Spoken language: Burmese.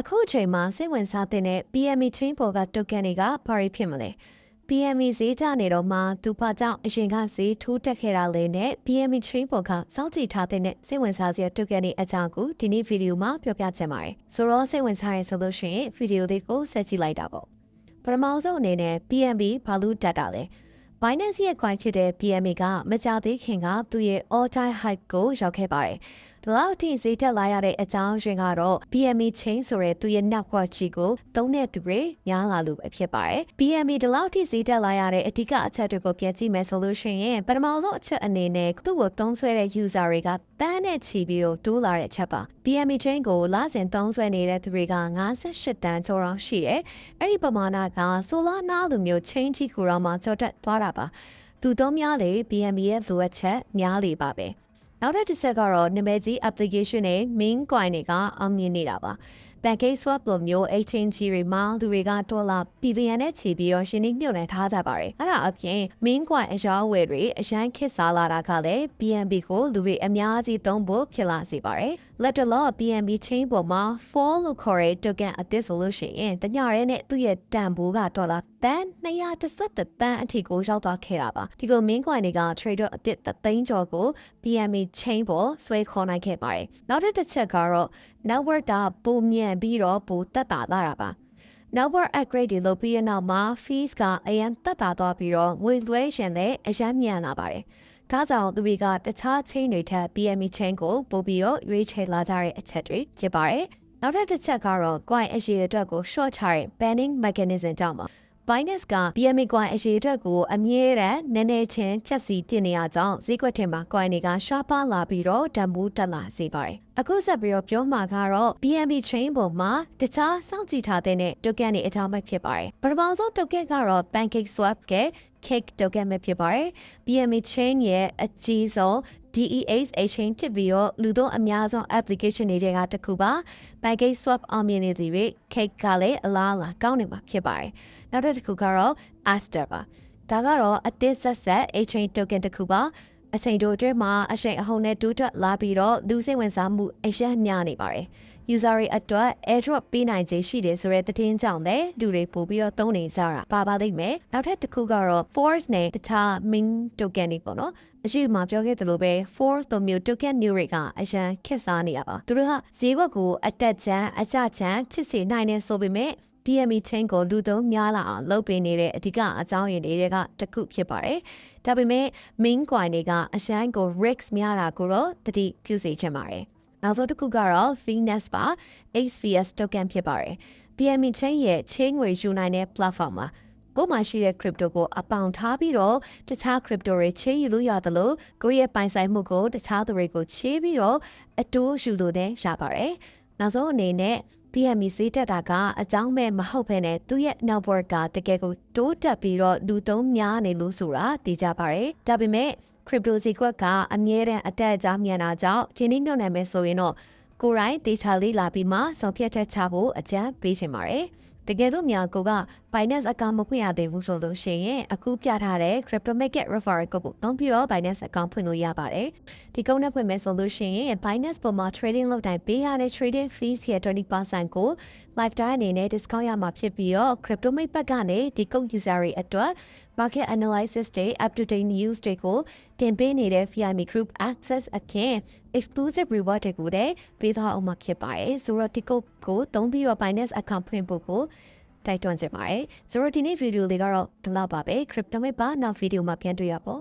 အခုအချိန်မှာစိတ်ဝင်စားတဲ့ PME chain ပေါ်က token တွေကဘာတွေဖြစ်မလဲ PME ဈေးကျနေတော့မှသူဖာကြောင့်အရင်ကဈေးထိုးတက်ခဲ့တာလေးနဲ့ PME chain ပေါ်ကစောင့်ကြည့်ထားတဲ့စိတ်ဝင်စားစရာ token တွေအကြောင်းကိုဒီနေ့ဗီဒီယိုမှာပြောပြချင်ပါတယ်ဆိုတော့စိတ်ဝင်စားရဆိုလို့ရှိရင်ဗီဒီယိုလေးကိုဆက်ကြည့်လိုက်တာပေါ့ပထမဆုံးအနေနဲ့ PMB ဘာလို့တက်တာလဲ Binance ရဲ့ coin ဖြစ်တဲ့ PMA ကမကြသေးခင်ကသူ့ရဲ့ all time hype ကိုရောက်ခဲ့ပါတယ်။ဒီလောက်ထိဈေးတက်လာရတဲ့အကြောင်းရင်းကတော့ PME chain ဆိုတဲ့သူ့ရဲ့ network ကြီးကိုသုံးတဲ့သူတွေများလာလို့ပဲဖြစ်ပါတယ်။ PME ဒီလောက်ထိဈေးတက်လာရတဲ့အဓိကအချက်တွေကိုပြန်ကြည့်မယ်ဆိုလို့ရှိရင်ပထမဆုံးအချက်အနေနဲ့သူ့ကိုသုံးဆွဲတဲ့ user တွေကတန်းနဲ့ချီပြီးတော့တိုးလာတဲ့အချက်ပါ PME chain ကိုလစဉ်သုံးဆွဲနေတဲ့သူတွေက58တန်းကျော်တော့ရှိတယ်။အဲ့ဒီပမာဏက solar နာလိုမျိုး chain ကြီးကိုတော့မှကျော်တက်သွားတာပါ။လူသုံးများလေ BME ရဲ့လိုအပ်ချက်များလေပါပဲ နောက်ထပ်တစ်ဆက်ကတော့နာမည်ကြီး application နဲ့ main coin တွေကအောင်မြင်နေတာပါ pancake swap လိုမျိုး exchange တွေမှာလူတွေကဒေါ်လာဘီလီယံနဲ့ချီပြီးတော့ရှင်းနေမြုပ်နှံထားကြပါတယ်။အဲ့ဒါအပြင် main coin အရောင်းဝယ်တွေအရန်ခစ်စားလာတာကလည်း BNB ကိုလူတွေအများကြီးသုံးဖို့ဖြစ်လာစေပါတယ်။ let alone BNB chain ပေါ်မှာ fall လို့ခေါ်တဲ့ token အသစ်ဆိုလို့ရှိရင်တညရဲနဲ့သူ့ရဲ့တန်ဖိုးကဒေါ်လာတန်230တန်အထိကိုရောက်သွားခဲ့တာပါ။ဒီလို main coin တွေက trader အသစ်သိန်းကျော်ကို BNB chain ပေါ်ဆွဲခေါ်နိုင်ခဲ့ပါတယ်။နောက်တစ်ချက်ကတော့ network ကပုံမြန်ပြီးတော့ပိုတက်တာလာတာပါ network upgrade တွေလုပ်ပြီးတဲ့နောက်မှာ fees ကအရင်တက်တာသွားပြီးတော့ငွေလွှဲရှင်လည်းအရမ်းမြန်လာပါတယ်ဒါကြောင့်သူတွေကတခြား chain တွေထက် PME chain ကိုပို့ပြီးတော့ရွေးချယ်လာကြတဲ့အချက်တွေဖြစ်ပါတယ်နောက်ထပ်တစ်ချက်ကတော့ coin အရေးအတွက်ကို short ချတဲ့ banning mechanism ကြောင့်ပါ Binance က BMA coin အရေးအတွက်ကိုအမြဲတမ်းနည်းနည်းချင်းချက်စီတင်နေရကြောင်းဈေးကွက်ထဲမှာ coin တွေကရှားပါလာပြီးတော့ဓာတ်မှုတက်လာစေပါတယ်။အခုဆက်ပြီးတော့ပြောမှာကတော့ BMA chain ပေါ်မှာတခြားစောင့်ကြည့်ထားတဲ့ token တွေအကြောင်းပဲဖြစ်ပါတယ်။ပထမဆုံး token ကတော့ Pancake Swap က cake token ပဲဖြစ်ပါတယ်။ BMA chain ရဲ့အကြီးဆုံး DEX exchange ဖြစ်ပြီးတော့လူသုံးအများဆုံး application တွေကတစ်ခုပါ package swap အောင်မြင်နေသည်တွေ cake ကလည်းအလားအလာကောင်းနေမှာဖြစ်ပါတယ်နောက်တစ်ခုကတော့ Aster ပါဒါကတော့အသစ်ဆက်ဆက် exchange token တစ်ခုပါ အချိန်တိုအတွင်းမှာအရှိန်အဟုန်နဲ့တိုးတက်လာပြီးတော့လူစိတ်ဝင်စားမှုအရန်ညနေပါတယ် user တွေအတွက် airdrop ပေးနိုင်ခြင်းရှိတယ်ဆိုတဲ့သတင်းကြောင့်လည်းလူတွေပို့ပြီးတော့သုံးနေကြတာပါပါလိမ့်မယ်နောက်ထပ်တစ်ခုကတော့ force နဲ့တခြား main token တွေပေါ့နော်အရှိမပြောခဲ့သလိုပဲ force တို့မျိုး token new တွေကအရန်ခက်စားနေရပါသူတို့ကဈေးကွက်ကိုအတက်ချမ်းအကြချမ်းချစ်စေနိုင်နေဆိုပေမဲ့ DME chain ကိုလူသုံးများလာအောင်လုပ်ပေးနေတဲ့အဓိကအကြောင်းရင်းတွေကတစ်ခုဖြစ်ပါတယ်။ဒါပေမဲ့ main coin တွေကအရှမ်းကို risk များတာကိုတော့တတိပြုစေချင်ပါတယ်။နောက်ဆုံးတစ်ခုကတော့ Venus ပါ XVS token ဖြစ်ပါတယ် BME chain ရဲ့ chain ငွေယူနိုင်တဲ့ platform မှာကိုမှရှိတဲ့ crypto ကိုအပေါင်ထားပြီးတော့တခြား crypto တွေချေးယူလို့ရတယ်လို့ကိုယ့်ရဲ့ပိုင်ဆိုင်မှုကိုတခြားသူတွေကိုချေးပြီးတော့အတိုးယူလို့လည်းရပါတယ်။နောက်ဆုံးအနေနဲ့ PME ဈေးတက်တာကအကြောင်းမဲ့မဟုတ်ဘဲနဲ့သူ့ရဲ့ network ကတကယ်ကိုတိုးတက်ပြီးတော့လူသုံးများနေလို့ဆိုတာသိကြပါတယ်။ဒါပေမဲ့ crypto ဈေးကွက်ကအမြဲတမ်းအတက်အကျမြန်တာကြောင့်ဒီနေ့ညွှန်နိုင်မယ်ဆိုရင်တော့ကိုယ်တိုင်ဒေတာလေးလာပြီးမှဆုံးဖြတ်ချက်ချဖို့အကြံပေးချင်ပါတယ်။တကယ်လို့များကိုက Binance account မဖွင့်ရသေးဘူးဆိုလို့ရှိရင်အခုပြထားတဲ့ Crypto Market Referral Code ကိုသုံးပြီးတော့ Binance account ဖွင့်လို့ရပါတယ်ဒီကုန်းနဲ့ဖွင့်မယ်ဆိုလို့ရှိရင် Binance ပေါ်မှာ trading လုပ်တိုင်းပေးရတဲ့ trading fees ရဲ့20%ကို lifetime အနေနဲ့ discount ရမှာဖြစ်ပြီးတော့ Crypto Mate ဘက်ကနေဒီ code user တွေအတွက် market analysis တွေ up to date news တွေကိုတင်ပေးနေတဲ့ FIME Group access အခင် exclusive reward တွေကိုလည်းပေးသွားအောင်မှာဖြစ်ပါတယ်ဆိုတော့ဒီ code ကိုသုံးပြီးတော့ Binance account ဖွင့်ဖို့ကို တိုက်တွန်းချင်ပါတယ်ဆိုတော့ဒီနေ့ဗီဒီယိုလေးကတော့ဒီလောက်ပါပဲ crypto မိတ်ပါနောက်ဗီဒီယိုမှာပြန်တွေ့ရပါ